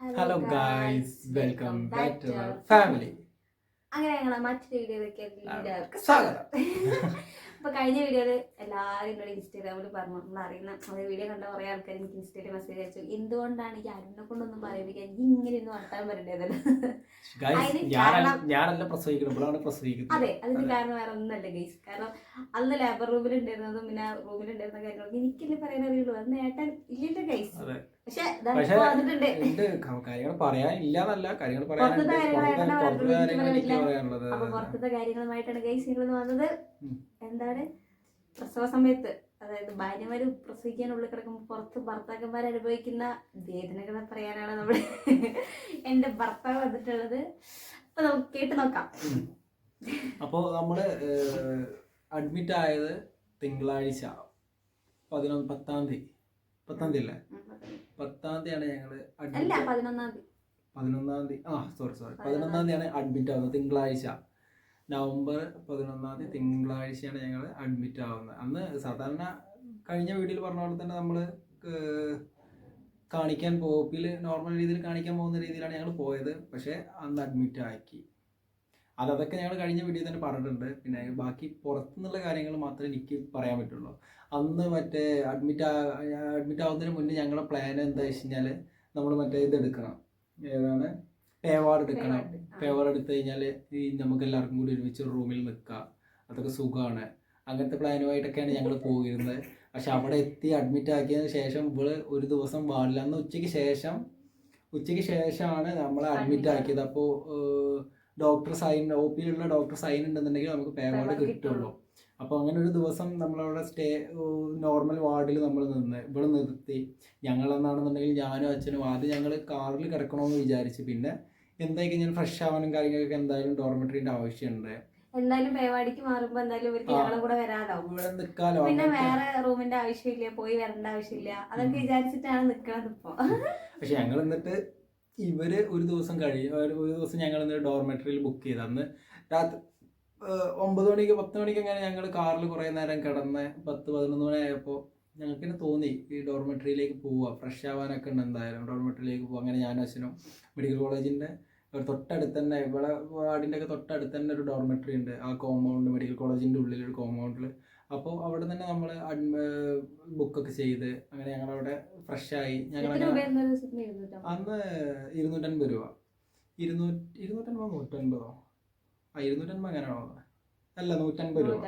Hello guys welcome back to our family അങ്ങനെ ഞങ്ങളെ മറ്റൊരു വീഡിയോയിലേക്ക് സ്വാഗതം. അപ്പൊ കഴിഞ്ഞ വീഡിയോയിൽ എല്ലാവരും എന്നോട് ഇൻസ്റ്റാഗ്രാമിൽ പറഞ്ഞു അറിയുന്ന അത് വീഡിയോ കണ്ട കുറെ ആൾക്കാർ എനിക്ക് ഇൻസ്റ്റയിൽ മെസ്സേജ് അയച്ചു. എന്തുകൊണ്ടാണ് ഈ അരുണിനെ കൊണ്ടൊന്നും പറയിപ്പിക്കാൻ? ഇങ്ങനെ ഒന്നും വർത്താൻ പ്രസവിക്കുന്നത്. അതെ അതിന് കാരണം വേറെ ഒന്നല്ല ഗൈസ് കാരണം അന്ന് ലേബർ റൂമിൽ ഉണ്ടായിരുന്നതും പിന്നെ റൂമിൽ ഉണ്ടായിരുന്ന കാര്യങ്ങളൊക്കെ എനിക്കല്ലേ പറയാൻ അറിയുള്ളൂ. അത് ഏട്ടൻ ഇല്ലല്ലോ ഗൈസ് പക്ഷെ കാര്യങ്ങൾ പറയാൻ ഇല്ലാന്നല്ല കാര്യങ്ങൾ പറയാനില്ല. പറയാനുള്ളത്. അപ്പൊ പുറത്തത്തെ കാര്യങ്ങളുമായിട്ടാണ് ഗൈസ് നിങ്ങൾ വന്നത്. എന്താണ്? പ്രസവ സമയത്ത് അതായത് ഭാര്യമാര് പ്രസവിക്കാനുള്ളിൽ കിടക്കുമ്പോൾ പുറത്ത് ഭർത്താക്കന്മാർ അനുഭവിക്കുന്ന വേദനകളെ പറയാനാണ് നമ്മൾ എന്റെ ഭർത്താവ് വന്നിട്ടുള്ളത്. അപ്പൊ നമുക്ക് കേട്ട് നോക്കാം. അപ്പോൾ നമ്മൾ അഡ്മിറ്റ് ആയത് തിങ്കളാഴ്ച പതിനൊന്ന് പത്താം തീയതി. പത്താം തീയതി അല്ലേ? പത്താം തീയതിയാണ് ആണ് ഞങ്ങൾ അഡ്മിറ്റ് പതിനൊന്നാം തീയതി. പതിനൊന്നാം തീയതി. ആ സോറി സോറി പതിനൊന്നാം തീയതിയാണ് അഡ്മിറ്റ് ആവുന്നത് തിങ്കളാഴ്ച. നവംബർ പതിനൊന്നാം തീയതി തിങ്കളാഴ്ചയാണ് ഞങ്ങൾ അഡ്മിറ്റ് ആവുന്നത്. അന്ന് സാധാരണ കഴിഞ്ഞ വീട്ടിൽ പറഞ്ഞ പോലെ തന്നെ നമ്മൾ കാണിക്കാൻ പോപ്പിൽ നോർമൽ രീതിയിൽ കാണിക്കാൻ പോകുന്ന രീതിയിലാണ് ഞങ്ങൾ പോയത്. പക്ഷേ അന്ന് അഡ്മിറ്റ് ആക്കി. അത് അതൊക്കെ ഞങ്ങൾ കഴിഞ്ഞ വീഡിയോ തന്നെ പറഞ്ഞിട്ടുണ്ട്. പിന്നെ ബാക്കി പുറത്തുനിന്നുള്ള കാര്യങ്ങൾ മാത്രമേ എനിക്ക് പറയാൻ പറ്റുള്ളൂ. അന്ന് മറ്റേ അഡ്മിറ്റ് അഡ്മിറ്റ് ആവുന്നതിന് മുന്നേ ഞങ്ങളുടെ പ്ലാൻ എന്താ വെച്ച് കഴിഞ്ഞാൽ നമ്മൾ മറ്റേ ഇതെടുക്കണം. ഏതാണ്? പേവാർഡ് എടുക്കണം പേവാട് എടുത്തു കഴിഞ്ഞാൽ ഈ നമുക്ക് എല്ലാവർക്കും കൂടി ഒരുമിച്ച് ഒരു റൂമിൽ നിൽക്കാം അതൊക്കെ സുഖമാണ്. അങ്ങനത്തെ പ്ലാനുമായിട്ടൊക്കെയാണ് ഞങ്ങൾ പോയിരുന്നത്. പക്ഷെ അവിടെ എത്തി അഡ്മിറ്റ് ആക്കിയതിന് ശേഷം ഇവൾ ഒരു ദിവസം വാടില്ല അന്ന് ഉച്ചയ്ക്ക് ശേഷം ഉച്ചയ്ക്ക് ശേഷമാണ് നമ്മളെ അഡ്മിറ്റ് ആക്കിയത്. അപ്പോൾ ഡോക്ടർ സൈൻ ഒ പിയിലുള്ള ഡോക്ടർ സൈൻ ഉണ്ടെന്നുണ്ടെങ്കിൽ നമുക്ക് പേവാർഡ് Payment കിട്ടുള്ളൂ. അപ്പോൾ അങ്ങനെ ഒരു ദിവസം നമ്മളവിടെ സ്റ്റേ നോർമൽ വാർഡിൽ നമ്മൾ നിന്ന് ഇവിടെ നിർത്തി. ഞങ്ങളെന്നാണെന്നുണ്ടെങ്കിൽ ഞാനും അച്ഛനും ആദ്യം ഞങ്ങൾ കാറിൽ കിടക്കണമെന്ന് വിചാരിച്ച്. പിന്നെ എന്തായി കഴിഞ്ഞാൽ ഫ്രഷ് ആവാനും കാര്യങ്ങളൊക്കെ എന്തായാലും ഡോർമെട്രീന്റെ ആവശ്യമുണ്ട്. എന്തായാലും പേവാടിക്ക് മാറുമ്പോ എന്തായാലും ഇവർക്ക്. ഞങ്ങളും കൂടെ വരാതാവും. ഇവിടെ നിൽക്കാലോ പിന്നെ വേറെ റൂമിന്റെ ആവശ്യമില്ല പോയി വരേണ്ട ആവശ്യമില്ല. അതൊക്കെ വിചാരിച്ചിട്ടാണ് നിക്കണത് ഇപ്പൊ. പക്ഷെ ഞങ്ങൾ എന്നിട്ട് ഇവർ ഒരു ദിവസം കഴിയും ഒരു ഒരു ദിവസം ഞങ്ങൾ എന്നിട്ട് ഡോർമെട്രിയിൽ ബുക്ക് ചെയ്ത്. അന്ന് രാത്രി ഒമ്പത് മണിക്ക് പത്ത് മണിക്ക് അങ്ങനെ ഞങ്ങൾ കാറിൽ കുറേ നേരം കിടന്ന് പത്ത് പതിനൊന്ന് മണി ആയപ്പോൾ ഞങ്ങൾക്ക് തന്നെ തോന്നി ഈ ഡോർമെട്രിയിലേക്ക് പോവുക ഫ്രഷ് ആവാനൊക്കെ ഉണ്ട് എന്തായാലും. ഡോർമെട്രിയിലേക്ക് പോവുക അങ്ങനെ ഞാനും അച്ഛനും മെഡിക്കൽ കോളേജിന്റെ തൊട്ടടുത്ത് തന്നെ ഇവിടെ വാർഡിന്റെ ഒക്കെ തൊട്ടടുത്ത് തന്നെ ഒരു ഡോർമെട്രി ഉണ്ട്. ആ കോമ്പൗണ്ട് മെഡിക്കൽ കോളേജിന്റെ ഉള്ളിൽ ഒരു കോമ്പൗണ്ടിൽ അപ്പോൾ അവിടെ തന്നെ നമ്മൾ ബുക്കൊക്കെ ചെയ്ത് അങ്ങനെ ഞങ്ങളവിടെ ഫ്രഷായി ഞങ്ങൾ അവിടെ ഫ്രഷ് ആയി ദിവസത്തിന് ഇരുന്നൂറ്റമ്പത്? അന്ന് ഇരുന്നൂറ്റൻപത് രൂപ. ഇരുന്നൂറ്റി ഇരുന്നൂറ്റൻപത് നൂറ്റൻപതോ? ആ ഇരുന്നൂറ്റൻപത് അങ്ങനെയാണോ അല്ല നൂറ്റൻപത് രൂപ.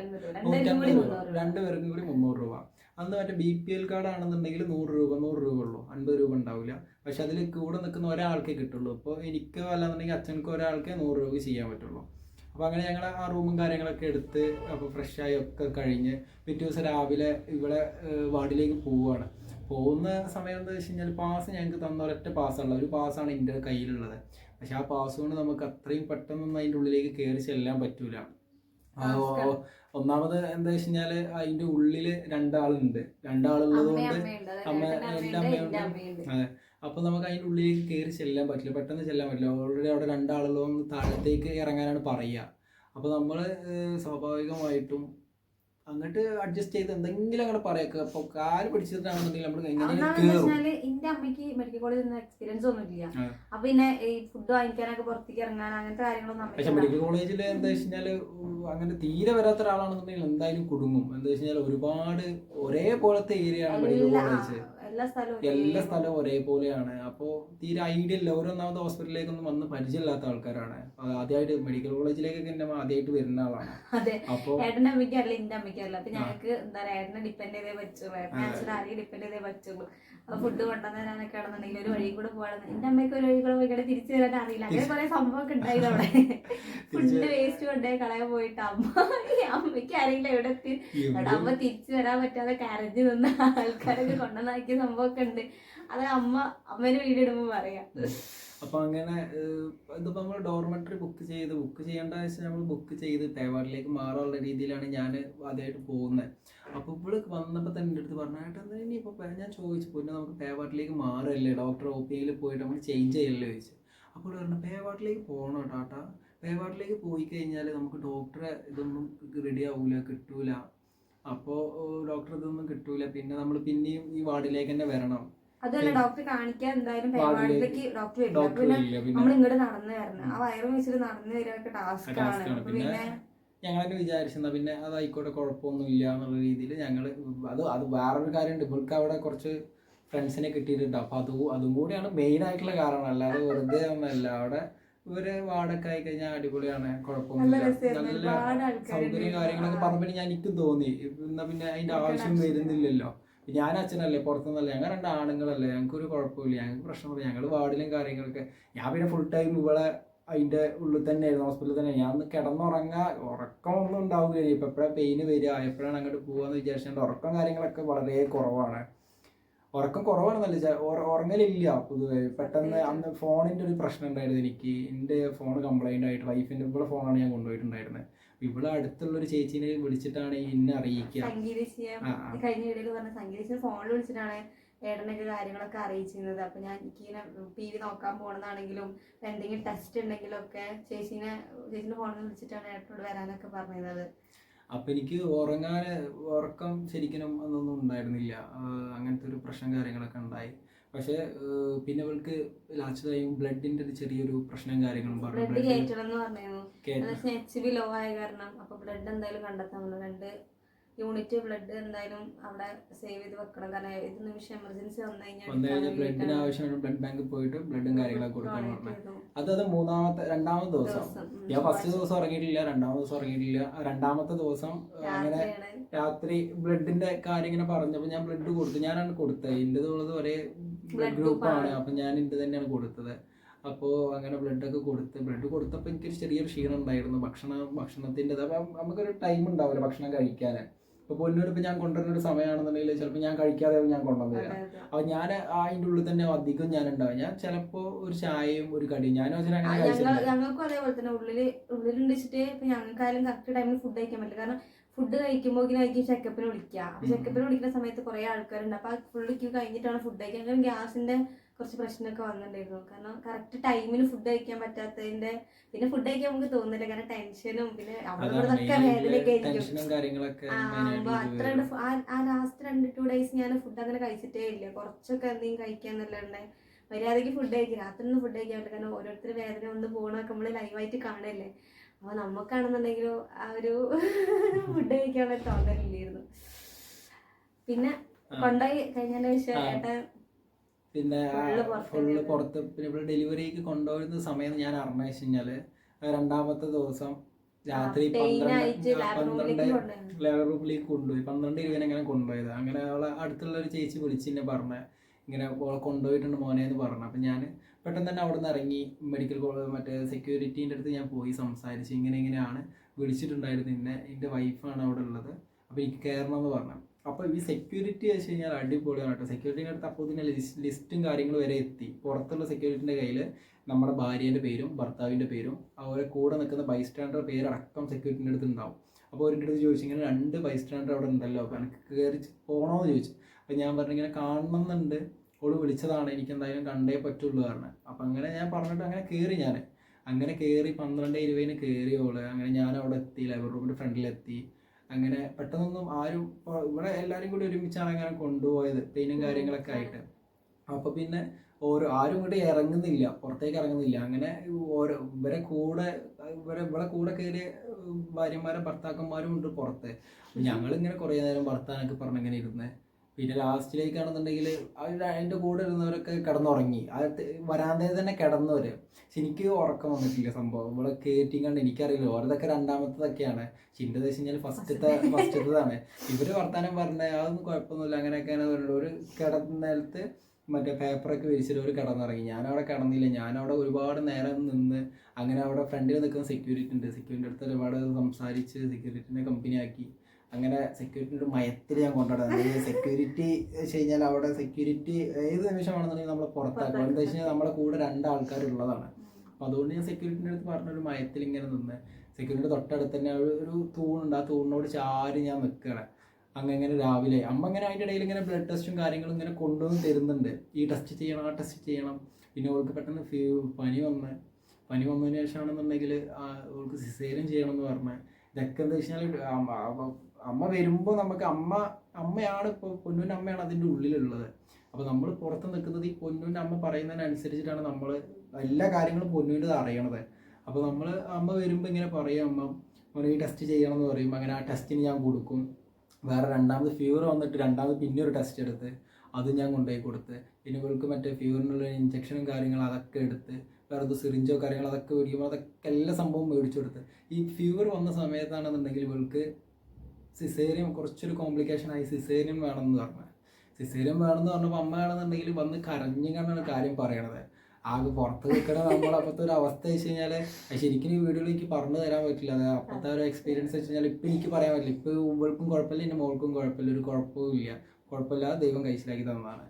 നൂറ്റൻപത് രൂപ. രണ്ട്. രണ്ടുപേർക്കും കൂടി മുന്നൂറ് രൂപ. അന്ന് മറ്റേ ബി പി എൽ കാർഡ് ആണെന്നുണ്ടെങ്കിൽ നൂറ് രൂപ നൂറ് രൂപ ഉള്ളൂ. അൻപത് രൂപ ഉണ്ടാവില്ല. പക്ഷെ അതിൽ കൂടെ നിൽക്കുന്ന ഒരാൾക്കേ കിട്ടുള്ളൂ. അപ്പോൾ എനിക്ക് അല്ലാന്നുണ്ടെങ്കിൽ അച്ഛനക്ക് ഒരാൾക്കേ നൂറ് രൂപ ചെയ്യാൻ പറ്റുള്ളൂ. അപ്പോൾ അങ്ങനെ ഞങ്ങൾ ആ റൂമും കാര്യങ്ങളൊക്കെ എടുത്ത് അപ്പോൾ ഫ്രഷായി ഒക്കെ കഴിഞ്ഞ് പിറ്റേ ദിവസം രാവിലെ ഇവിടെ വാർഡിലേക്ക് പോവുകയാണ്. പോകുന്ന സമയം എന്താ വെച്ച് കഴിഞ്ഞാൽ പാസ് ഞങ്ങൾക്ക് തന്ന ഒരൊറ്റ പാസ്സുള്ള ഒരു പാസ്സാണ് എന്റെ കയ്യിലുള്ളത്. പക്ഷെ ആ പാസ് കൊണ്ട് നമുക്ക് അത്രയും പെട്ടെന്നൊന്നും അതിന്റെ ഉള്ളിലേക്ക് കയറി ചെല്ലാൻ പറ്റൂല. ഒന്നാമത് എന്താ വെച്ച് കഴിഞ്ഞാൽ അതിന്റെ ഉള്ളിൽ രണ്ടാളുണ്ട്. രണ്ടാളുള്ളത് കൊണ്ട്. അമ്മ- എന്റെ എന്റെ അമ്മയുണ്ട്, അമ്മയുണ്ട്. അപ്പോൾ നമുക്ക് അതിന്റെ ഉള്ളിലേക്ക് കയറി ചെല്ലാൻ പറ്റില്ല. പെട്ടെന്ന് ചെല്ലാൻ പറ്റില്ല. ഓൾറെഡി അവിടെ രണ്ടാളുകളും താഴത്തേക്ക് ഇറങ്ങാനാണ് പറയുക. അപ്പോൾ നമ്മൾ സ്വാഭാവികമായിട്ടും അങ്ങോട്ട് അഡ്ജസ്റ്റ് ചെയ്ത് എന്തെങ്കിലും അങ്ങനെ പറയാം അപ്പോൾ കാൽ പിടിച്ചിട്ടാണെന്നുണ്ടെങ്കിൽ നമ്മൾ എങ്ങനെ വെച്ചാൽ എന്റെ അമ്മയ്ക്ക് മെഡിക്കൽ കോളേജിൽ നിന്ന് എക്സ്പീരിയൻസ് ഒന്നും ഇല്ല ആ. അപ്പൊ പിന്നെ ഈ ഫുഡ് വാങ്ങിക്കാനൊക്കെ പുറത്തേക്ക് ഇറങ്ങാൻ അങ്ങനത്തെ കാര്യങ്ങളൊന്നും പക്ഷെ മെഡിക്കൽ കോളേജിൽ എന്താ വെച്ച് കഴിഞ്ഞാൽ അങ്ങനെ തീരെ വരാത്ത ഒരാളാണെന്നുണ്ടെങ്കിൽ എന്തായാലും കുടുങ്ങും. എന്താ വെച്ച് കഴിഞ്ഞാൽ ഒരുപാട് ഒരേപോലത്തെ ഏരിയ ആണ് മെഡിക്കൽ കോളേജ് എല്ലാ സ്ഥലവും ഒരേപോലെയാണ് അപ്പോൾ തീരെ ഐഡിയ ഇല്ല. ഓരോന്നാമത് ഹോസ്പിറ്റലിലേക്കൊന്നും വന്ന് പരിചയമില്ലാത്ത ആൾക്കാരാണ്. ആദ്യമായിട്ട് മെഡിക്കൽ കോളേജിലേക്കൊക്കെ എന്റെ ആദ്യമായിട്ട് വരുന്ന ആളാണ്. അപ്പോൾ ഏട്ടന്റെ അമ്മയ്ക്ക് അറിയില്ല. അമ്മയ്ക്ക് അറിയില്ല. അപ്പൊ ഞങ്ങൾക്ക് എന്താ പറയാ ഏട്ടനെ ഡിപ്പെൻഡ് ചെയ്തേ പറ്റുള്ളൂ. ഏട്ടനെ അച്ഛനെ ആരെയും ഡിപ്പെൻഡ് ചെയ്തേ പറ്റുള്ളൂ. ഫുഡ് കൊണ്ടുവന്നതിനൊക്കെ ആണെന്നുണ്ടെങ്കിൽ ഒരു വഴി കൂടെ പോകണം എന്റെ അമ്മയ്ക്ക് ഒരു വഴി കൂടെ പോയി തിരിച്ചു തരാൻ അറിയില്ല. അങ്ങനെ കുറെ സംഭവമൊക്കെ ഉണ്ടായില്ല അവിടെ. ഫുഡ് വേസ്റ്റ് കൊണ്ടുപോയി കളയാൻ പോയിട്ട് അമ്മ അമ്മയ്ക്ക് അറിയില്ല എവിടെ എത്തി അമ്മ തിരിച്ചു വരാൻ പറ്റാതെ കരഞ്ഞു നിന്ന ആൾക്കാരൊക്കെ കൊണ്ടുവന്നാക്കിയ സംഭവമൊക്കെ ഉണ്ട്. അത് അമ്മ അമ്മേനെ വീഡിയോ ഇടുമ്പോൾ പറയാം. അപ്പോൾ അങ്ങനെ ഇതിപ്പോ നമ്മൾ ഡോർമെട്രി ബുക്ക് ചെയ്ത് ബുക്ക് ചെയ്യേണ്ട ആവശ്യം നമ്മൾ ബുക്ക് ചെയ്ത് തേവാറിലേക്ക് മാറാനുള്ള രീതിയിലാണ് ഞാൻ ആദ്യമായിട്ട് പോകുന്നത് അപ്പൊ ഇപ്പോൾ വന്നപ്പോൾ തന്നെ എന്റെ അടുത്ത് പറഞ്ഞു ഇനി എന്താ ഞാൻ ചോദിച്ചു പിന്നെ നമുക്ക് പേവാട്ടിലേക്ക് മാറല്ലേ? ഡോക്ടർ ഒ പി എല്ലിൽ പോയിട്ട് നമ്മൾ ചേഞ്ച് ചെയ്യല്ലേ? ചോദിച്ചു. അപ്പോൾ പറഞ്ഞു പേവാട്ടിലേക്ക് പോകണം ടാട്ടാ പേവാട്ടിലേക്ക് പോയി കഴിഞ്ഞാൽ നമുക്ക് ഡോക്ടറെ ഇതൊന്നും റെഡി ആവൂല കിട്ടൂല. അപ്പോൾ ഡോക്ടർ ഇതൊന്നും കിട്ടൂല. പിന്നെ നമ്മൾ പിന്നെയും ഈ വാർഡിലേക്ക് തന്നെ വരണം. അതുമല്ല ഡോക്ടർ കാണിക്കാൻ എന്തായാലും വാർഡിലേക്ക് ഡോക്ടർ വരില്ല. പിന്നെ നമ്മൾ ഇങ്ങോട്ട് നടന്നു വരണം. ആ വയറും വെച്ചിട്ട് നടന്നു വരാനൊക്കെ ടാസ്ക് ആണ്. പിന്നെ ഞങ്ങളൊക്കെ വിചാരിച്ചെന്നാ പിന്നെ അതായിക്കോട്ടെ കുഴപ്പമൊന്നും ഇല്ല എന്നുള്ള രീതിയിൽ ഞങ്ങൾ അത് അത് വേറൊരു കാര്യമുണ്ട്. ഇവർക്ക് അവിടെ കുറച്ച് ഫ്രണ്ട്സിനെ കിട്ടിയിട്ടുണ്ട്. അപ്പൊ അതും അതും കൂടിയാണ് മെയിൻ ആയിട്ടുള്ള കാരണം. അല്ലാതെ വെറുതെ ഒന്നല്ല അവിടെ ഇവർ വാടക ആയി കഴിഞ്ഞാൽ അടിപൊളിയാണ് കുഴപ്പമൊന്നുമില്ല. നല്ല സൗകര്യം കാര്യങ്ങളൊക്കെ പറഞ്ഞപ്പോൾ ഞാൻ എനിക്കും തോന്നി. എന്നാ പിന്നെ അതിന്റെ ആവശ്യം വരുന്നില്ലല്ലോ. ഞാൻ അച്ഛനല്ലേ പുറത്തുനിന്നല്ലേ ഞങ്ങൾ രണ്ട് ആണുങ്ങളല്ലേ ഞങ്ങൾക്കൊരു കുഴപ്പമില്ല ഞങ്ങൾക്ക് പ്രശ്നമില്ല ഞങ്ങൾ വാർഡിലും കാര്യങ്ങളൊക്കെ. ഞാൻ പിന്നെ ഫുൾ ടൈം ഇവിടെ അതിന്റെ ഉള്ളിൽ തന്നെ ആയിരുന്നു ഹോസ്പിറ്റലിൽ തന്നെ ഞാൻ ഒന്ന് കിടന്നുറങ്ങാ ഉറക്കമൊന്നും ഉണ്ടാവുകയില്ല. ഇപ്പം എപ്പോഴാണ് പെയിന് വരിക എപ്പോഴാണ് അങ്ങോട്ട് പോവാന്ന് വിചാരിച്ചുകൊണ്ട് ഉറക്കം കാര്യങ്ങളൊക്കെ വളരെ കുറവാണ്. ഉറക്കം കുറവാണെന്നല്ല ഉറങ്ങലില്ല. പൊതുവെ പെട്ടെന്ന് അന്ന് ഫോണിന്റെ ഒരു പ്രശ്നം ഉണ്ടായിരുന്നു. എനിക്ക് എന്റെ ഫോൺ കംപ്ലൈന്റ് ആയിട്ട് വൈഫിന്റെ ഇവിടെ ഫോണാണ് ഞാൻ കൊണ്ടുപോയിട്ടുണ്ടായിരുന്നത് ഇവിടെ അടുത്തുള്ള ഒരു ചേച്ചീനെ വിളിച്ചിട്ടാണ് എന്നെ അറിയിക്കുക. കഴിഞ്ഞ വീഡിയോയിൽ പറഞ്ഞ സംഗീത ഫോണിൽ വിളിച്ചിട്ടാണ് ഏട്ടനൊക്കെ കാര്യങ്ങളൊക്കെ അറിയിച്ചിരുന്നത്. അപ്പൊ ഞാൻ എനിക്കിങ്ങനെ പി വി നോക്കാൻ പോണെന്നാണെങ്കിലും എന്തെങ്കിലും ടെസ്റ്റ് ഉണ്ടെങ്കിലും ഒക്കെ ചേച്ചീനെ ചേച്ചിന്റെ ഫോണിൽ വിളിച്ചിട്ടാണ് ഏട്ടനോട് വരാനൊക്കെ പറഞ്ഞത് അപ്പൊ എനിക്ക് ഉറങ്ങാൻ ഉറക്കം ശരിക്കും അതൊന്നും ഉണ്ടായിരുന്നില്ല. അങ്ങനത്തെ ഒരു പ്രശ്നം കാര്യങ്ങളൊക്കെ ഉണ്ടായി. പക്ഷേ പിന്നെ ഇവൾക്ക് ലാസ്റ്റ് ടൈം ബ്ലഡിന്റെ ഒരു ചെറിയൊരു പ്രശ്നം കാര്യങ്ങളും പറഞ്ഞു. ബ്ലഡ് കയറ്റണം എന്ന് പറഞ്ഞിരുന്നു. എച്ച് ബി ലോ ആയ കാരണം. അപ്പൊ ബ്ലഡ് എന്തായാലും കണ്ടെത്താൻ രണ്ട് യൂണിറ്റ് ബ്ലഡ് എന്തായാലും അവിടെ സേവ് ചെയ്ത് വെക്കണം. കാരണം ഏത് നിമിഷം എമർജൻസി വന്നു കഴിഞ്ഞാൽ ബ്ലഡിന് ആവശ്യമാണ് ബ്ലഡ് ബാങ്കിൽ പോയിട്ട് ബ്ലഡും കാര്യങ്ങളൊക്കെ കൊടുക്കണം donate പറഞ്ഞു. ചെയ്തു. അത് അത് മൂന്നാമത്തെ രണ്ടാമത്തെ ദിവസം. ഞാൻ ഫസ്റ്റ് ദിവസം ഇറങ്ങിയിട്ടില്ല രണ്ടാമത്തെ ദിവസം ഇറങ്ങിയിട്ടില്ല രണ്ടാമത്തെ ദിവസം അങ്ങനെ രാത്രി ബ്ലഡിന്റെ കാര്യം ഇങ്ങനെ പറഞ്ഞപ്പോൾ ഞാൻ ബ്ലഡ് കൊടുത്തു. ഞാനാണ് കൊടുത്തത്. എന്റെ ഉള്ളത് ഒരേ ബ്ലഡ് ഗ്രൂപ്പ് ഗ്രൂപ്പാണ്. ആണ്. അപ്പം ഞാൻ എന്റെ തന്നെയാണ് കൊടുത്തത്. അപ്പോൾ അങ്ങനെ ബ്ലഡൊക്കെ കൊടുത്ത് ബ്ലഡ് കൊടുത്തപ്പോൾ എനിക്കൊരു ചെറിയൊരു ക്ഷീണം ഉണ്ടായിരുന്നു. ഭക്ഷണം ഭക്ഷണത്തിന്റെ നമുക്കൊരു ടൈം ഉണ്ടാവില്ല ഭക്ഷണം കഴിക്കാൻ ഇപ്പോൾ പൊന്നൂരിപ്പോൾ ഞാൻ കൊണ്ടുവരുന്ന ഒരു സമയമാണെന്നുണ്ടെങ്കിൽ ചിലപ്പോൾ ഞാൻ കഴിക്കാതെ ഞാൻ കൊണ്ടുവന്നില്ല തരാം. അപ്പോൾ ഞാൻ അതിന്റെ ഉള്ളിൽ തന്നെ അധികം ഞാൻ ഉണ്ടാവും. ഞാൻ ചിലപ്പോൾ ഒരു ചായയും ഒരു കടിയും ഞാനും അങ്ങനെ ഞങ്ങൾക്കും അതേപോലെ തന്നെ ഉള്ളിൽ ഉള്ളിലുണ്ട് വെച്ചിട്ട് ഇപ്പൊ ഞങ്ങൾക്കായാലും കറക്റ്റ് ടൈമിൽ ഫുഡ് കഴിക്കാൻ പറ്റില്ല. കാരണം ഫുഡ് കഴിക്കുമ്പോൾ ആയിരിക്കും ചെക്കപ്പിന് വിളിക്കുക. ചെക്കപ്പിന് വിളിക്കുന്ന സമയത്ത് കുറെ ആൾക്കാരുണ്ട്. അപ്പൊ ഫുള്ള് ക്യൂ കഴിഞ്ഞിട്ടാണ് ഫുഡ് കഴിക്കുക ഗ്യാസിന്റെ കുറച്ച് പ്രശ്നമൊക്കെ വന്നിട്ടുണ്ടായിരുന്നു. കാരണം കറക്റ്റ് ടൈമിന് ഫുഡ് കഴിക്കാൻ പറ്റാത്തതിന്റെ പിന്നെ ഫുഡ് കഴിക്കാൻ നമുക്ക് തോന്നുന്നില്ല. കാരണം ടെൻഷനും പിന്നെ അവിടെ വേദനയൊക്കെ ആയിരിക്കും. ആ, അത്ര ലാസ്റ്റ് രണ്ട് ടു ഡേയ്സ് ഞാൻ ഫുഡ് അങ്ങനെ കഴിച്ചിട്ടേ ഇല്ല. കുറച്ചൊക്കെ എന്തെങ്കിലും കഴിക്കാന്നല്ലാണ്ട് മര്യാദയ്ക്ക് ഫുഡ് കഴിക്കും. രാത്രി ഒന്നും ഫുഡ് കഴിക്കാൻ പറ്റില്ല. കാരണം ഓരോരുത്തർ വേദന വന്ന് പോകണമൊക്കെ നമ്മൾ ലൈവായിട്ട് കാണല്ലേ. അപ്പൊ നമുക്കാണെന്നുണ്ടെങ്കിലും ആ ഒരു ഫുഡ് കഴിക്കാനുള്ള തോന്നലില്ലായിരുന്നു പിന്നെ. കൊണ്ടുപോയി കഴിഞ്ഞതിന് ശേഷം. ഏട്ടൻ പിന്നെ ഫുള്ള്. പുറത്ത് പിന്നെ ഇവിടെ ഡെലിവറിക്ക് കൊണ്ടുപോയിരുന്ന സമയം ഞാൻ അറിഞ്ഞ വെച്ച് കഴിഞ്ഞാൽ രണ്ടാമത്തെ ദിവസം രാത്രി പന്ത്രണ്ട് പന്ത്രണ്ട് ലെവൽ റൂമിലേക്ക് കൊണ്ടുപോയി. പന്ത്രണ്ട് ഇരുപതിന് അങ്ങനെ കൊണ്ടുപോയത്. അങ്ങനെ അവളെ അടുത്തുള്ള ഒരു ചേച്ചി വിളിച്ച് എന്നെ പറഞ്ഞ ഇങ്ങനെ അവളെ കൊണ്ടുപോയിട്ടുണ്ട് മോനെ എന്ന് പറഞ്ഞു. അപ്പം ഞാൻ പെട്ടെന്ന് തന്നെ അവിടെ നിന്ന് ഇറങ്ങി മെഡിക്കൽ കോളേജ് മറ്റേ സെക്യൂരിറ്റീന്റെ അടുത്ത് ഞാൻ പോയി സംസാരിച്ച് ഇങ്ങനെ ഇങ്ങനെയാണ് വിളിച്ചിട്ടുണ്ടായിരുന്നു എന്നെ എന്റെ വൈഫാണ് അവിടെ ഉള്ളത്. അപ്പോൾ എനിക്ക് കയറണം എന്ന് പറഞ്ഞു. അപ്പോൾ ഈ സെക്യൂരിറ്റി വെച്ച് കഴിഞ്ഞാൽ അടിപൊളിയാണ് കേട്ടോ. സെക്യൂരിറ്റിന്റെ അടുത്ത് അപ്പോൾ ഇതിന്റെ ലിസ്റ്റും കാര്യങ്ങളും വരെ എത്തി. പുറത്തുള്ള സെക്യൂരിറ്റിന്റെ കയ്യിൽ നമ്മുടെ ഭാര്യേന്റെ പേരും ഭർത്താവിന്റെ പേരും അവരെ കൂടെ നിൽക്കുന്ന ബൈസ്റ്റാൻഡർ പേരടക്കം സെക്യൂരിറ്റിന്റെ അടുത്ത് ഉണ്ടാവും. അപ്പോൾ അവരുടെ അടുത്ത് ചോദിച്ചു ഇങ്ങനെ രണ്ട് ബൈസ്റ്റാൻഡർ അവിടെ ഉണ്ടല്ലോ അപ്പോൾ എനിക്ക് കയറി പോകണമെന്ന് ചോദിച്ചു. അപ്പോൾ ഞാൻ പറഞ്ഞു ഇങ്ങനെ കാണണമെന്നുണ്ട് ഓൾ വിളിച്ചതാണ്. എനിക്ക് എന്തായാലും കണ്ടേ പറ്റുള്ളൂ പറഞ്ഞു. അപ്പം അങ്ങനെ ഞാൻ പറഞ്ഞിട്ട് അങ്ങനെ കയറി ഞാൻ അങ്ങനെ കയറി പന്ത്രണ്ട് ഇരുപതിന് കയറി ഓൾ. അങ്ങനെ ഞാൻ അവിടെ എത്തി ലൈബ്രറി റൂമിന്റെ ഫ്രണ്ടിലെത്തി. അങ്ങനെ പെട്ടെന്നൊന്നും ആരും ഇവിടെ എല്ലാവരും കൂടി ഒരുമിച്ചാണ് അങ്ങനെ കൊണ്ടുപോയത് പെയിനും കാര്യങ്ങളൊക്കെ ആയിട്ട്. അപ്പോൾ പിന്നെ ഓരോ ആരും ഇങ്ങോട്ട് ഇറങ്ങുന്നില്ല പുറത്തേക്ക് ഇറങ്ങുന്നില്ല. അങ്ങനെ ഓരോ ഇവരെ കൂടെ ഇവരെ ഇവിടെ കൂടെ കയറിയ ഭാര്യമാരും ഭർത്താക്കന്മാരും ഉണ്ട് പുറത്ത്. ഞങ്ങൾ ഇങ്ങനെ കുറേ നേരം ഭർത്താനൊക്കെ പറഞ്ഞിങ്ങനെ ഇരുന്ന് പിന്നെ ലാസ്റ്റിലേക്കാണെന്നുണ്ടെങ്കിൽ അതിന്റെ കൂടെ ഇരുന്നവരൊക്കെ കിടന്നുറങ്ങി. അത് വരാന്തയിൽ തന്നെ കിടന്നവര്. എനിക്ക് ഉറക്കം വന്നിട്ടില്ല സംഭവം. ഇവിടെ കണ്ട് എനിക്കറിയില്ല. ഓരോതൊക്കെ രണ്ടാമത്തതൊക്കെയാണ്. പക്ഷെ എന്റെ വെച്ച് കഴിഞ്ഞാൽ ഫസ്റ്റത്തെ ഫസ്റ്റത്തതാണ്. ഇവർ വർത്താനം പറഞ്ഞ അതൊന്നും കുഴപ്പമൊന്നുമില്ല അങ്ങനെയൊക്കെയാണ് പറഞ്ഞത് ഒരു കിടന്നേലത്ത് മറ്റേ പേപ്പറൊക്കെ വിരിച്ചിട്ട് ഒരു കിടന്നിറങ്ങി. ഞാനവിടെ കിടന്നില്ല. ഞാനവിടെ ഒരുപാട് നേരം നിന്ന് അങ്ങനെ അവിടെ ഫ്രണ്ടിൽ നിൽക്കുന്ന സെക്യൂരിറ്റി ഉണ്ട്. സെക്യൂരിറ്റി അടുത്ത് ഒരുപാട് സംസാരിച്ച് സെക്യൂരിറ്റിനെ കമ്പനിയാക്കി അങ്ങനെ സെക്യൂരിറ്റിയുടെ മയത്തിൽ ഞാൻ കൊണ്ടുവരുന്നത് സെക്യൂരിറ്റി വെച്ച് കഴിഞ്ഞാൽ അവിടെ സെക്യൂരിറ്റി ഏത് നിമിഷമാണെന്നുണ്ടെങ്കിൽ നമ്മൾ പുറത്താക്കും. എന്താ വെച്ച് കഴിഞ്ഞാൽ നമ്മളെ കൂടെ രണ്ടാൾക്കാരുള്ളതാണ് അപ്പം അതുകൊണ്ട് ഞാൻ സെക്യൂരിറ്റിന്റെ അടുത്ത് പറഞ്ഞൊരു മയത്തിൽ ഇങ്ങനെ നിന്ന് സെക്യൂരിറ്റി തൊട്ടടുത്ത് തന്നെ ഒരു ഒരു തൂണുണ്ട്. ആ തൂണിനോട് ചാരി ഞാൻ നിൽക്കുകയാണ് അങ്ങനെ ഇങ്ങനെ രാവിലെ. അമ്മ ഇങ്ങനെ അതിന്റെ ഇടയിൽ ഇങ്ങനെ ബ്ലഡ് ടെസ്റ്റും കാര്യങ്ങളും ഇങ്ങനെ കൊണ്ടുവന്ന് തരുന്നുണ്ട്. ഈ ടെസ്റ്റ് ചെയ്യണം ആ ടെസ്റ്റ് ചെയ്യണം. പിന്നെ അവൾക്ക് പെട്ടെന്ന് ഫീ പനി വന്ന്. പനി വന്നതിന് ശേഷമാണെന്നുണ്ടെങ്കിൽ അവൾക്ക് സിസേറിയൻ ചെയ്യണം എന്ന് പറഞ്ഞ്. ഇതൊക്കെ എന്താ വെച്ചാൽ അമ്മ വരുമ്പോൾ നമുക്ക് അമ്മ അമ്മയാണ് ഇപ്പോൾ പൊന്നൂന്റെ അമ്മയാണ് അതിന്റെ ഉള്ളിലുള്ളത്. അപ്പോൾ നമ്മൾ പുറത്ത് നിൽക്കുന്നത് ഈ പൊന്നൂന്റെ അമ്മ പറയുന്നതിനനുസരിച്ചിട്ടാണ് നമ്മൾ എല്ലാ കാര്യങ്ങളും പൊന്നുവിന്റെ അറിയണത്. അപ്പോൾ നമ്മൾ അമ്മ വരുമ്പോൾ ഇങ്ങനെ പറയും അമ്മ ഈ ടെസ്റ്റ് ചെയ്യണം എന്ന് പറയും. അങ്ങനെ ആ ടെസ്റ്റിന് ഞാൻ കൊടുക്കും. വേറെ രണ്ടാമത് ഫീവർ വന്നിട്ട് രണ്ടാമത് പിന്നെ ഒരു ടെസ്റ്റ് എടുത്ത് അത് ഞാൻ കൊണ്ടുപോയി കൊടുത്ത്. പിന്നെ ഇവൾക്ക് മറ്റേ ഫീവറിനുള്ള ഇഞ്ചക്ഷനും കാര്യങ്ങളും അതൊക്കെ എടുത്ത് വേറെ ഇത് സിറിഞ്ചോ കാര്യങ്ങൾ അതൊക്കെ മേടിക്കുമ്പോൾ അതൊക്കെ എല്ലാ സംഭവം മേടിച്ചു കൊടുത്ത്. ഈ ഫീവർ വന്ന സമയത്താണെന്നുണ്ടെങ്കിൽ ഇവൾക്ക് സിസേറിയം കുറച്ചൊരു കോംപ്ലിക്കേഷൻ ആയി. സിസേറിയം വേണമെന്ന് പറഞ്ഞു. സിസേറിയം വേണമെന്ന് പറഞ്ഞപ്പോൾ അമ്മയാണെന്നുണ്ടെങ്കിൽ വന്ന് കരഞ്ഞു കാര്യം പറയണത്. ആകെ പുറത്ത് നിൽക്കണ നമ്മൾ അപ്പോഴത്തെ ഒരു അവസ്ഥ വെച്ച് കഴിഞ്ഞാൽ ശരിക്കും ഈ വീഡിയോയിൽ എനിക്ക് പറഞ്ഞു തരാൻ പറ്റില്ല. അത് അപ്പോഴത്തെ ഒരു എക്സ്പീരിയൻസ് വെച്ച് കഴിഞ്ഞാൽ ഇപ്പം എനിക്ക് പറയാൻ പറ്റില്ല. ഇപ്പം ഇവൾക്കും കുഴപ്പമില്ല എന്റെ മോൾക്കും കുഴപ്പമില്ല. ഒരു കുഴപ്പവും ഇല്ല. കുഴപ്പമില്ലാതെ ദൈവം കഴിച്ചിലാക്കി തന്നതാണ്.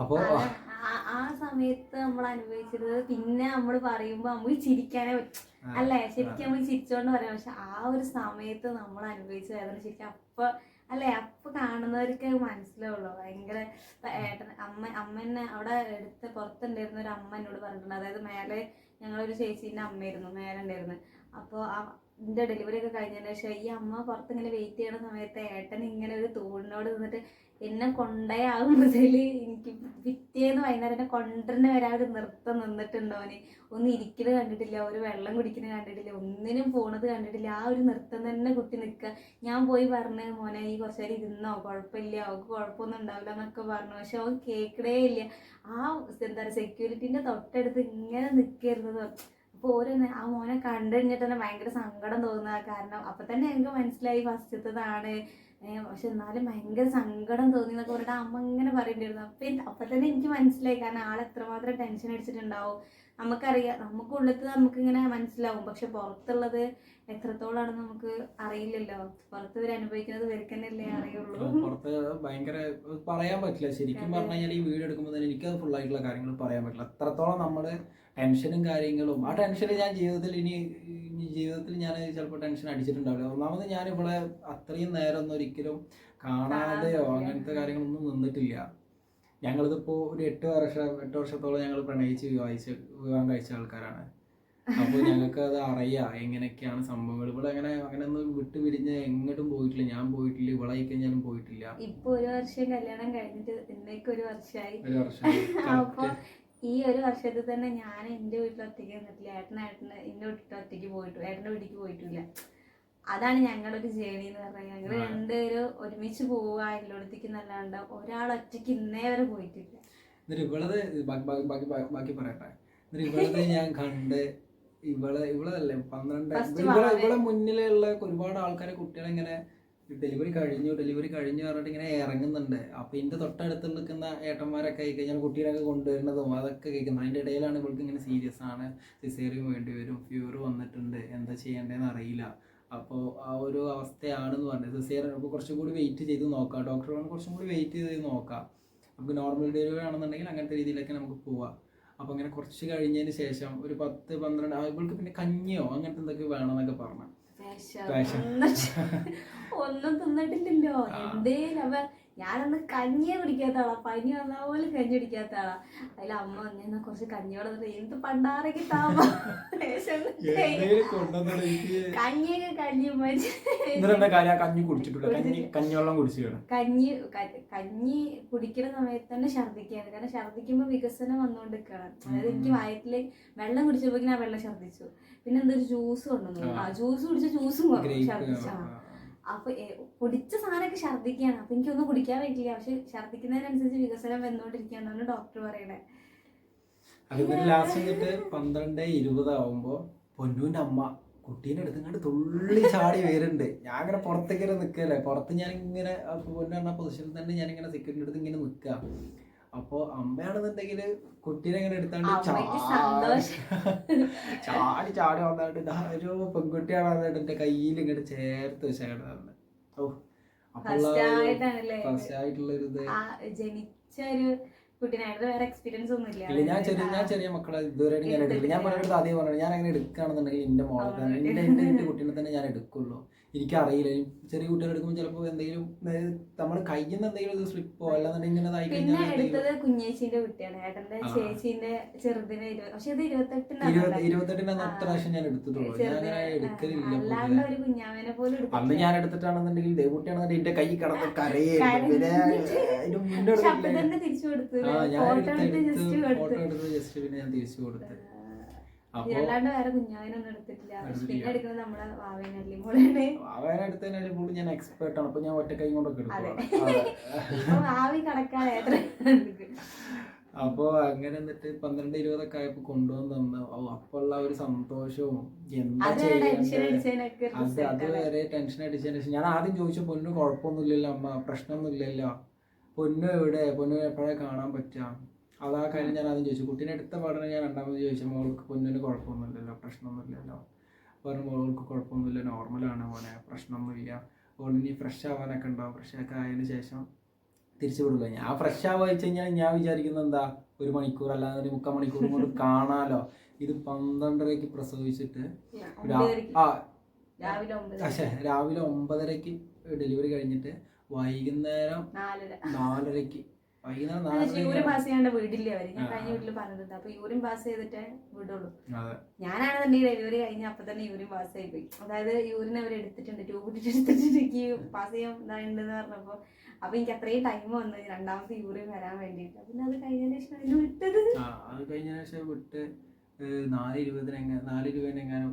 അപ്പോൾ ആ- സമയത്ത് നമ്മൾ അനുഭവിച്ചത് പിന്നെ നമ്മൾ പറയുമ്പോ നമ്മൾ ചിരിക്കാനേ അല്ലേ? ശരിക്കും നമ്മൾ ചിരിച്ചോണ്ട് പറയാം. പക്ഷെ ആ ഒരു സമയത്ത് നമ്മൾ അനുഭവിച്ച വേദന ശരിക്കും അപ്പൊ അല്ലെ? അപ്പൊ കാണുന്നവർക്ക് മനസ്സിലാവുള്ളൂ ഭയങ്കര ഏട്ടൻ അമ്മ അമ്മനെ അവിടെ എടുത്ത് പുറത്തുണ്ടായിരുന്ന ഒരു അമ്മ എന്നോട് പറഞ്ഞിട്ടുണ്ട്. അതായത് മേലെ ഞങ്ങളൊരു ചേച്ചീന്റെ അമ്മയായിരുന്നു. മേലെ ഉണ്ടായിരുന്നു. അപ്പോൾ ആ എന്റെ ഡെലിവറി ഒക്കെ കഴിഞ്ഞതിന് ശേഷം ഈ അമ്മ പുറത്ത് ഇങ്ങനെ വെയിറ്റ് ചെയ്യണ സമയത്ത് ഏട്ടൻ ഇങ്ങനെ ഒരു തൂണിനോട് നിന്നിട്ട് എന്നെ കൊണ്ടേ ആകും മുതൽ എനിക്ക് പിറ്റേന്ന് വൈകുന്നേരം എന്നെ കൊണ്ടുവരുന്ന വരെ ഒരു നൃത്തം നിന്നിട്ടുണ്ടോന് ഒന്ന് ഇരിക്കുന്നത് കണ്ടിട്ടില്ല. ഒരു വെള്ളം കുടിക്കുന്നത് കണ്ടിട്ടില്ല. ഒന്നിനും പോണത് കണ്ടിട്ടില്ല. ആ ഒരു നൃത്തം തന്നെ കുത്തി നിൽക്കുക ഞാൻ പോയി പറഞ്ഞു മോനെ ഈ കുറച്ച് നേരം ഇരുന്നോ? കുഴപ്പമില്ല. അവൾക്ക് കുഴപ്പമൊന്നും ഉണ്ടാവില്ല എന്നൊക്കെ പറഞ്ഞു. പക്ഷെ അവൻ കേൾക്കണേ ഇല്ല. ആ എന്താ പറയുക സെക്യൂരിറ്റീന്റെ തൊട്ടടുത്ത് ഇങ്ങനെ നിൽക്കരുന്നത് അപ്പോൾ ഓരോ നേ- ആ മോനെ കണ്ടു കഴിഞ്ഞിട്ട് തന്നെ ഭയങ്കര സങ്കടം തോന്നുക കാരണം. അപ്പൊ തന്നെ എനിക്ക് മനസ്സിലായി ഫസ്റ്റത്തതാണ്. പക്ഷെ എന്നാലും ഭയങ്കര സങ്കടം തോന്നി എന്നൊക്കെ പറഞ്ഞിട്ട് അമ്മ ഇങ്ങനെ പറയേണ്ടിയിരുന്നു. അപ്പം അപ്പം തന്നെ എനിക്ക് മനസ്സിലായി. കാരണം ആൾ എത്രമാത്രം ടെൻഷൻ അടിച്ചിട്ടുണ്ടാവും. നമുക്കറിയാം. നമുക്കുള്ളത് നമുക്കിങ്ങനെ മനസ്സിലാവും. പക്ഷെ പുറത്തുള്ളത് എത്രത്തോളാണെന്ന് നമുക്ക് അറിയില്ലല്ലോ. പുറത്ത് ഇവർ അനുഭവിക്കുന്നത് ഇവർക്കെന്നല്ലേ അറിയുള്ളൂ. പുറത്ത് ഭയങ്കര പറയാൻ പറ്റില്ല. ശരിക്കും പറഞ്ഞു കഴിഞ്ഞാൽ ഈ വീഡിയോ എടുക്കുമ്പോൾ തന്നെ എനിക്കത് ഫുള്ളായിട്ടുള്ള ആയിട്ടുള്ള കാര്യങ്ങൾ പറയാൻ പറ്റില്ല. അത്രത്തോളം നമ്മൾ ടെൻഷനും കാര്യങ്ങളും. ആ ടെൻഷൻ ഞാൻ ജീവിതത്തിൽ ഇനി ജീവിതത്തിൽ ഞാൻ ചിലപ്പോൾ ടെൻഷൻ അടിച്ചിട്ടുണ്ടാവില്ല. ഒന്നാമത് ഞാൻ ഇവിടെ അത്രയും നേരം ഒന്നും ഒരിക്കലും കാണാതെയോ കാണാതെ. അങ്ങനത്തെ കാര്യങ്ങളൊന്നും നിന്നിട്ടില്ല. ഞങ്ങളിതിപ്പോൾ ഒരു എട്ട് വർഷം എട്ട് വർഷത്തോളം ഞങ്ങൾ പ്രണയിച്ച് വിവാഹിച്ച് വിവാഹം കഴിച്ച ആൾക്കാരാണ്. അപ്പോൾ ഞങ്ങൾക്ക് അത് അറിയാം എങ്ങനെയൊക്കെയാണ് സംഭവങ്ങൾ. ഇവിടെ അങ്ങനെ അങ്ങനെ ഒന്നും വിട്ടു പിരിഞ്ഞ് എങ്ങോട്ടും പോയിട്ടില്ല. ഞാൻ പോയിട്ടില്ല ഇവിടെ കഴിഞ്ഞാലും പോയിട്ടില്ല. ഇപ്പൊ ഒരു വർഷം കല്യാണം കഴിഞ്ഞിട്ട് ഇന്നേക്ക് ഒരു വർഷമായി ഒരു വർഷം. ഈ ഒരു വർഷത്തിൽ തന്നെ ഞാൻ എന്റെ വീട്ടിൽ ഒറ്റയ്ക്ക് നിന്നിട്ടില്ല. ഏട്ടൻ ഏട്ടന് എന്റെ വീട്ടിൽ ഒറ്റയ്ക്ക് പോയിട്ടു ഏട്ടന്റെ വീട്ടിലേക്ക് പോയിട്ടില്ല. അതാണ് ഞങ്ങളുടെ ഒരു ജേണി എന്ന് പറഞ്ഞാൽ ഞങ്ങൾ. രണ്ടുപേരും ഒരുമിച്ച് പോവുക എല്ലായിടത്തേക്ക് നല്ലാണ്ട് ഒരാൾ ഒറ്റയ്ക്ക് ഇന്നേ വരെ പോയിട്ടില്ല. ഇവളത് ബാക്കി പറയട്ടെ. ഇവളത് ഞാൻ കണ്ട് ഇവളെ ഇവളല്ലേ പന്ത്രണ്ട്. ഇവളെ മുന്നിലുള്ള ഒരുപാട് ആൾക്കാരെ കുട്ടികളെ ഇങ്ങനെ ഡെലിവറി കഴിഞ്ഞു ഡെലിവറി കഴിഞ്ഞു പറഞ്ഞിട്ട് ഇങ്ങനെ ഇറങ്ങുന്നുണ്ട്. അപ്പൊ ഇതിന്റെ തൊട്ടടുത്ത് നിൽക്കുന്ന ഏട്ടന്മാരൊക്കെ ആയി കഴിഞ്ഞാൽ കുട്ടീനൊക്കെ കൊണ്ടുവരുന്നതും അതൊക്കെ കേൾക്കുന്നത് അതിന്റെ ഇടയിലാണ് ഇവൾക്ക് ഇങ്ങനെ സീരിയസ് ആണ്. സിസേറിയും വേണ്ടി വരും. ഫ്യൂർ വന്നിട്ടുണ്ട്. എന്താ ചെയ്യേണ്ടതെന്ന് അറിയില്ല. അപ്പോൾ ആ ഒരു അവസ്ഥയാണെന്ന് പറഞ്ഞത്. സിസേറിയൻ അപ്പോൾ കുറച്ചും കൂടി വെയിറ്റ് ചെയ്ത് നോക്കാം. ഡോക്ടർ പറഞ്ഞു കുറച്ചും കൂടി വെയിറ്റ് ചെയ്ത് നോക്കാം. നമുക്ക് നോർമൽ ഡെലിവറി ആണെന്നുണ്ടെങ്കിൽ അങ്ങനത്തെ രീതിയിലൊക്കെ നമുക്ക് പോവാം. അപ്പോൾ അങ്ങനെ കുറച്ച് കഴിഞ്ഞതിന് ശേഷം ഒരു പത്ത് പന്ത്രണ്ട് ഇവൾക്ക് പിന്നെ കഞ്ഞിയോ അങ്ങനത്തെ എന്തൊക്കെ വേണമെന്നൊക്കെ പറഞ്ഞു. ഒന്നും- തിന്നിട്ടില്ലല്ലോ. എന്തേലും അപ്പൊ ഞാനന്ന് കഞ്ഞിയെ കുടിക്കാത്ത ആളാ പനി വന്ന പോലെ കഞ്ഞി കുടിക്കാത്ത ആളാ അതിൽ അമ്മ വന്നിരുന്ന കുറച്ച് കഞ്ഞിയോടെ എന്ത് പണ്ടാറയ്ക്ക് താമ. കഞ്ഞിയൊക്കെ കഞ്ഞി കഞ്ഞി കുടിച്ചിട്ടില്ല. കഞ്ഞി കഞ്ഞിവെള്ളം കുടിച്ചിട്ടുണ്ട് കഞ്ഞി കഞ്ഞി കുടിക്കുന്ന സമയത്ത് തന്നെ ഛർദ്ദിക്കുകയാണ് കാരണം ഛർദ്ദിക്കുമ്പോൾ വികസനം വന്നുകൊണ്ടിരിക്കുകയാണ് അതായത് എനിക്ക്. വയറ്റിൽ വെള്ളം കുടിച്ചപ്പോഴേക്കും ഞാൻ വെള്ളം ഛർദ്ദിച്ചു. പിന്നെ എന്തൊരു ജ്യൂസ് കൊണ്ടുവന്നു. ആ. ആ ജ്യൂസ് കുടിച്ച ജ്യൂസും ഛർദ്ദിച്ചു. ആ. അപ്പൊ കുടിച്ച സാധനമൊക്കെ ഛർദ്ദിക്കുകയാണ്. അപ്പൊ എനിക്കൊന്നും കുടിക്കാൻ പറ്റില്ല പക്ഷെ ഛർദ്ദിക്കുന്നതിനനുസരിച്ച് വികസനം വന്നുകൊണ്ടിരിക്കുകയാണെന്നാണ് ഡോക്ടർ പറയണേ. അതിന്റെ ലാസ്റ്റ് എന്നിട്ട് പന്ത്രണ്ട് ഇരുപതാവുമ്പോ പൊന്നൂന്റെ അമ്മ കുട്ടീനെ എടുത്തിങ്ങോട്ട് തുള്ളി ചാടി വരുന്നുണ്ട് ഞാൻ ഇങ്ങനെ പുറത്തേക്കിങ്ങനെ നിൽക്കല്ലേ പുറത്ത് ഞാൻ ഇങ്ങനെ പൊന്നു പറഞ്ഞ പൊസിഷനിൽ തന്നെ ഞാൻ ഇങ്ങനെ സെക്യൂരിറ്റി അടുത്ത് ഇങ്ങനെ നിൽക്കുക അപ്പോൾ അമ്മയാണെന്നുണ്ടെങ്കിൽ കുട്ടീനെ ഇങ്ങനെ എടുത്താണ്ട് ചാടി ചാടി വന്നാണ്ട് ഇതാ ഒരു പെൺകുട്ടിയാണ് വന്നിട്ട് എന്റെ കയ്യിൽ ഇങ്ങനെ ചേർത്ത് വെച്ചാണ് തന്നെ ഓ ഫസ്റ്റ് ആയിട്ടാണല്ലേ ഫസ്റ്റ് ആയിട്ടുള്ള ഒരു ഇത് ആ ജനിച്ച ഒരു ഞാൻ ചെറിയ ഞാൻ ചെറിയ മക്കളെ ഇതുവരെ ഞാൻ എടുക്കില്ല ഞാൻ പറഞ്ഞിട്ട് അതേ പറഞ്ഞു ഞാൻ അങ്ങനെ എടുക്കുകയാണെന്നുണ്ടെങ്കിൽ എന്റെ മോളെ തന്നെ എന്റെ എന്റെ കുട്ടീനെ തന്നെ ഞാൻ എടുക്കുള്ളൂ. എനിക്കറിയില്ല. ചെറിയ കുട്ടികൾ എടുക്കുമ്പോൾ ചിലപ്പോൾ എന്തെങ്കിലും നമ്മൾ കയ്യിൽ നിന്ന് എന്തെങ്കിലും സ്ലിപ്പോ അല്ലാന്നുണ്ടെങ്കിൽ ഇങ്ങനെ ഇതായി പിന്നെ കഴിഞ്ഞാൽ എന്തെങ്കിലും. എടുത്തത് കുഞ്ഞേച്ചിന്റെ കുട്ടിയാണ്. ഏട്ടന്റെ ആ. ചേച്ചീന്റെ ചെറുതിന് ഇരുപത് പക്ഷെ ഇത് ഇരുപത്തെട്ടിന്റെ ഇരുപത്തെട്ടിന്. അത്ര പ്രാവശ്യം ഞാൻ എടുത്തിട്ടുള്ളൂ. ഞാൻ അങ്ങനെ എടുക്കലില്ല അന്ന് ഞാൻ എടുത്തിട്ടാണെന്നുണ്ടെങ്കിൽ ദേവൂട്ടിയാണെന്നുണ്ടെങ്കിൽ എന്റെ കൈ കടന്ന് കരയായിരുന്നു. പിന്നെ ഞാൻ എടുത്ത് ഫോട്ടോ എടുത്ത് ജസ്റ്റ് പിന്നെ ഞാൻ തിരിച്ചു കൊടുത്ത്. അല്ലാണ്ട് വേറെ കുഞ്ഞാവനൊന്നും എടുത്തിട്ടില്ല. പക്ഷെ എടുത്തിട്ടില്ല. പിന്നെ എടുക്കുന്നത് നമ്മുടെ ഞാൻ എക്സ്പേർട്ട് ആണ്. അപ്പൊ ഞാൻ ഒറ്റ കൈ കൊണ്ടൊക്കെ. എടുക്കും. അപ്പോ അങ്ങനെ എന്നിട്ട് പന്ത്രണ്ട് ഇരുപതൊക്കെ ആയപ്പോ കൊണ്ടുവന്ന് തന്ന. ഓ അപ്പൊ ഉള്ള ഒരു സന്തോഷവും എന്താ അത് ടെൻഷൻ ചെയ്യണ്ടേ അത് അത് വരെ ടെൻഷൻ അടിച്ചതിന് ശേഷം ഞാൻ ആദ്യം ചോദിച്ചു പൊന്നു കുഴപ്പമൊന്നുമില്ലല്ലോ അമ്മ പ്രശ്നമൊന്നുമില്ലല്ലോ? പൊന്നു എവിടെ? പൊന്നു എപ്പോഴേ കാണാൻ പറ്റുക? അതാ കാര്യം ഞാൻ ആദ്യം ചോദിച്ചു. കുട്ടീനെ എടുത്ത പാടനെ ഞാൻ രണ്ടാമത് ചോദിച്ചു. മോൾക്ക് പൊന്നിന് കുഴപ്പമൊന്നുമില്ലല്ലോ പ്രശ്നമൊന്നുമില്ലല്ലോ. പറഞ്ഞു മോൾക്ക് കുഴപ്പമൊന്നുമില്ല നോർമലാണ് മോനെ പ്രശ്നമൊന്നുമില്ല. ഓളിനി ഫ്രഷ് ആവാനൊക്കെ ഉണ്ടാവും. ഫ്രഷ് ഒക്കെ ആയതിനു ശേഷം തിരിച്ചു വിടില്ല ഞാൻ ഫ്രഷ് ആവുക വെച്ച് കഴിഞ്ഞാൽ ഞാൻ വിചാരിക്കുന്നത് എന്താ? ഒരു മണിക്കൂർ അല്ലാതെ ഒരു മുക്കാൽ മണിക്കൂർ കൊണ്ട് കാണാലോ. ഇത് പന്ത്രണ്ടരയ്ക്ക് പ്രസവിച്ചിട്ട് ആ രാവിലെ ഒമ്പത് പക്ഷേ രാവിലെ ഒമ്പതരയ്ക്ക് ഡെലിവറി കഴിഞ്ഞിട്ട് വൈകുന്നേരം നാലരക്ക് നാലരയ്ക്ക് യൂറിൻ പാസ് ചെയ്യാണ്ട് വീടില്ലേ അവർ? ഞാൻ കഴിഞ്ഞ വീട്ടിൽ പറഞ്ഞിട്ടുണ്ട് അപ്പൊ യൂറിൻ പാസ് ചെയ്തിട്ടേ വിടുള്ളൂ. ഞാനാണെന്നുണ്ടെങ്കിൽ ഡെലിവറി കഴിഞ്ഞ അപ്പൊ തന്നെ യൂറിൻ പാസ് ആയി പോയി. അതായത് യൂറിൻ അവർ എടുത്തിട്ടുണ്ട് ട്യൂബ് എടുത്തിട്ടുണ്ട് എനിക്ക് പാസ് ചെയ്യാൻ ഇതായിട്ടുണ്ടെന്ന് പറഞ്ഞപ്പോ. അപ്പൊ എനിക്ക് അത്രയും ടൈം വന്നു രണ്ടാമത്തെ യൂറിൻ വരാൻ വേണ്ടിയിട്ട്. പിന്നെ അത് കഴിഞ്ഞ ശേഷം വിട്ടത്. അത് കഴിഞ്ഞ ശേഷം വിട്ട് നാല് ഇരുപതിന് എങ്ങനെ നാല്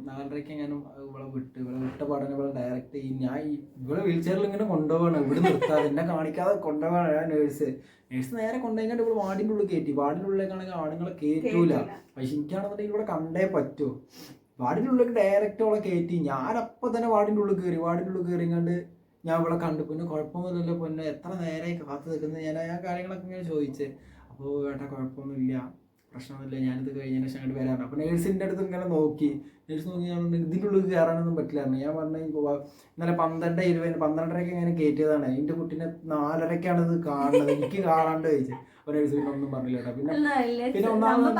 നാലരയ്ക്ക് എങ്ങാനും ഇവളെ വിട്ട് ഇവളെ വിട്ട പാടനെ ഇവളെ ഡയറക്റ്റ് ഈ ഞാൻ ഈ ഇവളെ വീൽ ചെയറിൽ ഇങ്ങനെ കൊണ്ടുപോകണം ഇവിടെ നിർത്താതെ എന്നെ കാണിക്കാതെ കൊണ്ടുപോകണം ഞാൻ നേഴ്സ് നേഴ്സ് നേരെ കൊണ്ടുപോയിട്ട് ഇവിടെ വാടിന്റെ ഉള്ളിൽ കയറ്റി വാടിന്റെ ഉള്ളിലേക്കാണെങ്കിൽ ആണുങ്ങളെ കയറ്റൂല. പക്ഷെ എനിക്കാണെന്നുണ്ടെങ്കിൽ ഇവിടെ കണ്ടേ പറ്റൂ. വാടിന്റെ ഉള്ളിലേക്ക് ഡയറക്റ്റ് അവളെ കയറ്റി അപ്പൊ തന്നെ വാടിന്റെ ഉള്ളിൽ കയറി വാടിന്റെ ഉള്ളിൽ കയറി കണ്ട് ഞാൻ ഇവിടെ കണ്ടു. പിന്നെ കുഴപ്പമൊന്നുമില്ലല്ലോ പൊന്നെ. എത്ര നേരമായി കാത്തു നിൽക്കുന്നത് ഞാൻ ആ കാര്യങ്ങളൊക്കെ ഇങ്ങനെ ചോദിച്ചേ. അപ്പോൾ ഏട്ടാ കുഴപ്പമൊന്നുമില്ല. പ്രശ്നമൊന്നുമില്ല. ഞാനിത് കഴിഞ്ഞതിന് ശേഷം അങ്ങോട്ട് വരാറുണ്ട് അപ്പോൾ നേഴ്സിന്റെ അടുത്ത് ഇങ്ങനെ നോക്കി. നേഴ്സ് നോക്കി ഞാൻ ഇതിന്റെ ഉള്ളിൽ കയറാനൊന്നും പറ്റില്ലായിരുന്നു ഞാൻ പറഞ്ഞു "ഇപ്പൊ ഇന്നലെ പന്ത്രണ്ട് ഇരുപതിന് പന്ത്രണ്ടരയ്ക്ക് ഇങ്ങനെ കയറ്റിയതാണ്. എന്റെ കുട്ടീനെ നാലരക്കാണ് ഇത് കാണുന്നത്. എനിക്ക് കാണാണ്ട് ചോദിച്ചു അപ്പോൾ നേഴ്സ് പിന്നെ ഒന്നും പറഞ്ഞില്ല കേട്ടോ. പിന്നെ പിന്നെ ഒന്നാമത്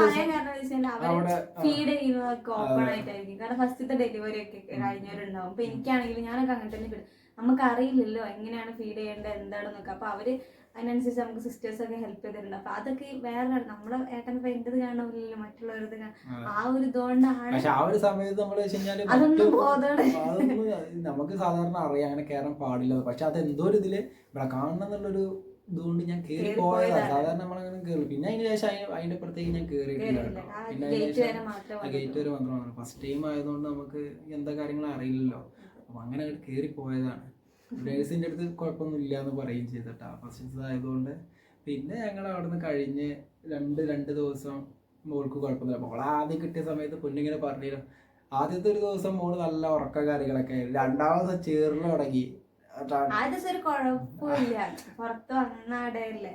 അവിടെ ഫീഡ് ചെയ്യുന്നതൊക്കെ ഓപ്പൺ. ആയിട്ടായിരിക്കും. കാരണം ഫസ്റ്റത്തെ ഡെലിവറി ഒക്കെ കഴിഞ്ഞവരുണ്ടാവും. അപ്പൊ എനിക്കാണെങ്കിലും ഞാനൊക്കെ അങ്ങനെ തന്നെ നമുക്ക് അറിയില്ലല്ലോ എങ്ങനെയാണ് ഫീഡ് ചെയ്യേണ്ടത് എന്താണെന്നൊക്കെ. അപ്പൊ അവർ അതിനനുസരിച്ച് നമുക്ക് സിസ്റ്റേഴ്സ് ഒക്കെ ഹെൽപ്പ് ചെയ്തിട്ടുണ്ട്. അപ്പൊ അതൊക്കെ വേറെ നമ്മളെ ഏട്ടൻ എന്റത് കാണുന്നില്ലല്ലോ മറ്റുള്ളവരത് ആ ഒരു ഇതുകൊണ്ടാണ് പക്ഷെ ആ ഒരു സമയത്ത് നമ്മൾ അതൊന്നും നമുക്ക് സാധാരണ അറിയാം അങ്ങനെ കയറാൻ പാടില്ല. പക്ഷെ അത് എന്തോ ഒരു ഇതിൽ ഇവിടെ കാണണം ഇതുകൊണ്ട് ഞാൻ കേറി പോയതാണ്. സാധാരണ നമ്മളങ്ങനെ കേറി. പിന്നെ അതിന് ശേഷം അതിന് അതിന്റെ പുറത്തേക്ക് ഞാൻ കേറിയിട്ടില്ല. പിന്നെ ഗേറ്റ് വരെ മാത്രമാണ് ഫസ്റ്റ് ടൈം ആയതുകൊണ്ട് നമുക്ക് എന്താ കാര്യങ്ങളും അറിയില്ലല്ലോ. അപ്പൊ അങ്ങനെ കേറി പോയതാണ്. നേഴ്സിന്റെ അടുത്ത് കുഴപ്പമൊന്നുമില്ല എന്ന് പറയുകയും ചെയ്തിട്ടാ. ഫസ്റ്റ് ആയതുകൊണ്ട് പിന്നെ ഞങ്ങൾ അവിടുന്ന് കഴിഞ്ഞ് രണ്ട് രണ്ട് ദിവസം മോൾക്ക് കുഴപ്പമൊന്നുമില്ല. മോൾ ആദ്യം കിട്ടിയ സമയത്ത് പൊന്നിങ്ങനെ പറഞ്ഞില്ല ആദ്യത്തെ ഒരു ദിവസം മോൾ നല്ല ഉറക്ക കാര്യങ്ങളൊക്കെ രണ്ടാമത്തെ ചേറിൽ തുടങ്ങി. ഒരു കുഴപ്പമില്ല. പുറത്ത് വന്നാടല്ലേ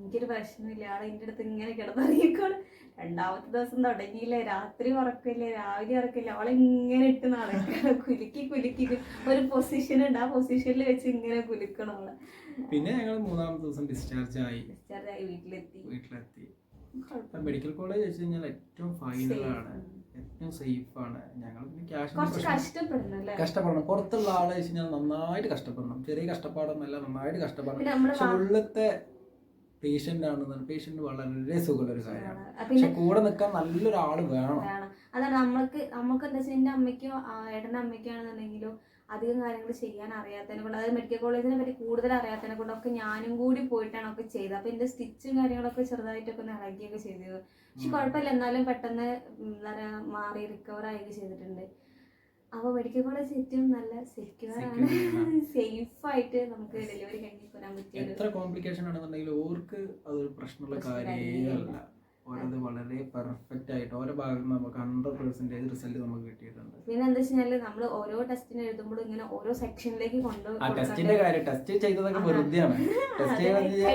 എനിക്കൊരു പ്രശ്നമില്ല. ആൾ എന്റെ അടുത്ത് ഇങ്ങനെ കിടന്നിറങ്ങിക്കോൾ രണ്ടാമത്തെ ദിവസം തുടങ്ങിയില്ല. രാത്രി ഉറക്കില്ല രാവിലെ ഉറക്കില്ല അവളെ ഇങ്ങനെ ഇട്ട് നടക്കണം കുലുക്കി കുലുക്കി ഒരു പൊസിഷൻ ഉണ്ട്. ആ പൊസിഷനിൽ വെച്ച് ഇങ്ങനെ കുലുക്കണം അവളെ. പിന്നെ ഞങ്ങൾ മൂന്നാമത്തെ ദിവസം ഡിസ്ചാർജ് ആയി. ഡിസ്ചാർജ് ആയി. വീട്ടിലെത്തി. വീട്ടിലെത്തി. മെഡിക്കൽ കോളേജ് വെച്ച് കഴിഞ്ഞാൽ ഏറ്റവും ഫൈനലാണ് Safe. ഏറ്റവും സേഫ് ആണ്. ഞങ്ങൾ പിന്നെ ക്യാഷ് കഷ്ടപ്പെടണം പുറത്തുള്ള ആളെ വെച്ച് കഴിഞ്ഞാൽ നന്നായിട്ട് കഷ്ടപ്പെടണം. ചെറിയ കഷ്ടപ്പാടൊന്നുമല്ല. നന്നായിട്ട് കഷ്ടപ്പെടണം പക്ഷെ ഉള്ളത്തെ പേഷ്യന്റ് ആണെന്നാണ്. പേഷ്യന്റ് വളരെ സുഖമുള്ള ഒരു കാര്യമാണ്. പക്ഷെ കൂടെ നിൽക്കാൻ നല്ലൊരാൾ വേണം. അതാണ് നമ്മൾക്ക് നമുക്ക് എന്താ വെച്ചാൽ എന്റെ അമ്മയ്ക്കോ ഏട്ടന്റെ അമ്മയ്ക്കാണെന്നുണ്ടെങ്കിലും അധികം കാര്യങ്ങൾ ചെയ്യാൻ അറിയാത്തതിനെ കൊണ്ട് അതായത് മെഡിക്കൽ കോളേജിനെ പറ്റി കൂടുതൽ അറിയാത്തതിനെ കൊണ്ടൊക്കെ ഞാനും കൂടി പോയിട്ടാണ് ഒക്കെ ചെയ്തത്. അപ്പൊ എന്റെ സ്റ്റിച്ചും കാര്യങ്ങളൊക്കെ ചെറുതായിട്ടൊക്കെ ഒന്ന് ഇളകിയൊക്കെ ചെയ്തത് പക്ഷെ കുഴപ്പമില്ല. എന്നാലും പെട്ടെന്ന് എന്താ പറയാ മാറി റിക്കവർ ആയി ചെയ്തിട്ടുണ്ട്. അപ്പൊ മെഡിക്കൽ കോളേജ് ഏറ്റവും നല്ല സെക്യൂർ ആണ്. സേഫ് ആയിട്ട് നമുക്ക് ഡെലിവറി കഴിഞ്ഞ് പോരാൻ പറ്റും എത്ര കോംപ്ലിക്കേഷൻ ആണെന്നുണ്ടെങ്കിലും ഓർക്ക് അതൊരു പ്രശ്നമുള്ള കാര്യമല്ല. കാര്യമേ കാര്യമേ ഓരത് വളരെ പെർഫെക്റ്റ് ആയിട്ട് ഓരോ ഭാഗത്ത് നമുക്ക് ഹൺഡ്രഡ് പെർസെന്റേജ് റിസൾട്ട് നമുക്ക് കിട്ടിയിട്ടുണ്ട്. പിന്നെ എന്താ വെച്ചാൽ നമ്മൾ ഓരോ ടെസ്റ്റിന് എഴുതുമ്പോൾ ഇങ്ങനെ ഓരോ സെക്ഷനിലേക്ക് കൊണ്ടുപോകും ആ ടെസ്റ്റിന്റെ കാര്യം ടെസ്റ്റ് ചെയ്തതൊക്കെ. വെറുതെയാണ്. ടെസ്റ്റ് കഴിഞ്ഞ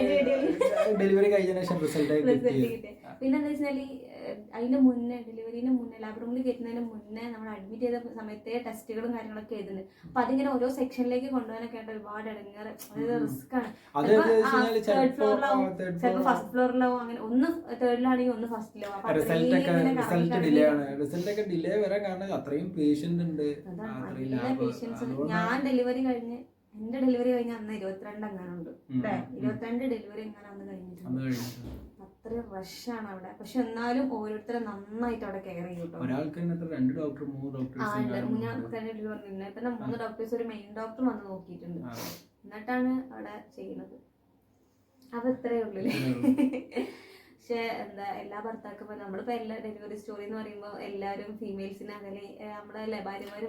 ഡെലിവറി കഴിഞ്ഞതിന് ശേഷം റിസൾട്ട് പിന്നെ എന്താ വെച്ചാൽ അതിന്റെ മുന്നേ ഡെലിവറീന്റെ മുന്നേ ലാബ് റൂമിൽ കയറ്റുന്നതിന് മുന്നേ നമ്മൾ അഡ്മിറ്റ് ചെയ്ത സമയത്തെ ടെസ്റ്റുകളും കാര്യങ്ങളൊക്കെ എഴുതുന്നുണ്ട് അപ്പൊ അതിങ്ങനെ ഓരോ സെക്ഷനിലേക്ക് കൊണ്ടുപോകാനൊക്കെ ആയിട്ട് ഒരുപാട് ഇടങ്ങാറ്. അതായത് റിസ്ക് ആണ്. തേർഡ് ഫ്ലോറിലാവും ചിലപ്പോൾ ഫസ്റ്റ് ഫ്ലോറിലാവും അങ്ങനെ ഒന്ന് തേർഡിലാണെങ്കിൽ ഒന്ന് ഫസ്റ്റിലാവും റിസൾട്ട് ഡിലേ ആണ്. റിസൾട്ട് ഒക്കെ ഡിലേ വരാൻ കാരണം അത്രയും പേഷ്യന്റ് ഉണ്ട്. ഞാൻ ഡെലിവറി കഴിഞ്ഞ് എന്റെ ഡെലിവറി കഴിഞ്ഞ അന്ന് ഇരുപത്തിരണ്ട് എങ്ങാനുണ്ട് അല്ലേ? ഇരുപത്തിരണ്ട് ഡെലിവറി എങ്ങാനും അന്ന് കഴിഞ്ഞിട്ടുണ്ട്. അത്രയും റഷാണ് അവിടെ. പക്ഷെ എന്നാലും ഓരോരുത്തരെ നന്നായിട്ട് അവിടെ കെയർ ചെയ്യും കേട്ടോ ഒരാൾക്ക് രണ്ട് ഡോക്ടർ മൂന്ന് ഡോക്ടേഴ്സ് ഞാൻ തന്നെ ഡെലിവറി ഇന്നലെ തന്നെ മൂന്ന് ഡോക്ടേഴ്സ് ഒരു മെയിൻ ഡോക്ടർ വന്ന് നോക്കിയിട്ടുണ്ട്. എന്നിട്ടാണ് അവിടെ ചെയ്യുന്നത്. അത് ഇത്രയേ ഉള്ളൂ പക്ഷെ എന്താ എല്ലാ ഭർത്താക്കന്മാരും നമ്മളിപ്പോ എല്ലാ ഡെലിവറി സ്റ്റോറി എന്ന് പറയുമ്പോൾ എല്ലാരും ഫീമെയിൽസിന് അങ്ങനെ നമ്മളെ ഭാര്യമാര്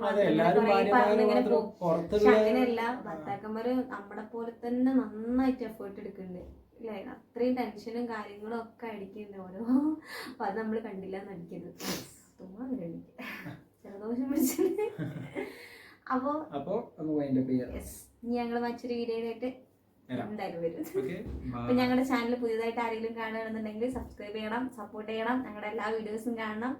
പക്ഷെ അങ്ങനെയല്ല ഭർത്താക്കന്മാര് നമ്മളെ പോലെ തന്നെ നന്നായിട്ട് എഫേർട്ട് എടുക്കുന്നുണ്ട്. അല്ലേ അത്രയും ടെൻഷനും കാര്യങ്ങളും ഒക്കെ അടിക്കുന്നുണ്ട് ഓരോ. അപ്പൊ അത് നമ്മൾ കണ്ടില്ല എന്ന് അടിക്കുന്നത് ജലദോഷം പിടിച്ചിട്ട്. അപ്പോ അപ്പോ ഒന്ന് അപ്പ് ചെയ്യാം ഇനി ഞങ്ങൾ മറ്റൊരു വീഡിയോയിലായിട്ട്. എന്തായാലും വരും. അപ്പൊ ഞങ്ങളുടെ ചാനൽ പുതിയതായിട്ട് ആരെങ്കിലും കാണുകയാണെന്നുണ്ടെങ്കിൽ സബ്സ്ക്രൈബ് ചെയ്യണം സപ്പോർട്ട് ചെയ്യണം. ഞങ്ങളുടെ എല്ലാ വീഡിയോസും കാണണം.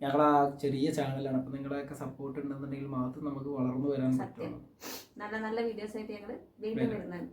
ഞങ്ങളെ ചെറിയ ചാനലാണ് അപ്പൊ നിങ്ങളുടെയൊക്കെ സപ്പോർട്ട് ഉണ്ടെന്നുണ്ടെങ്കിൽ മാത്രം നമുക്ക് വളർന്നു വരാൻ സത്യം. പറ്റുള്ളൂ. നല്ല നല്ല വീഡിയോസ് ആയിട്ട് ഞങ്ങൾ വീണ്ടും വരുന്നുണ്ട് വരുന്നതാണ്.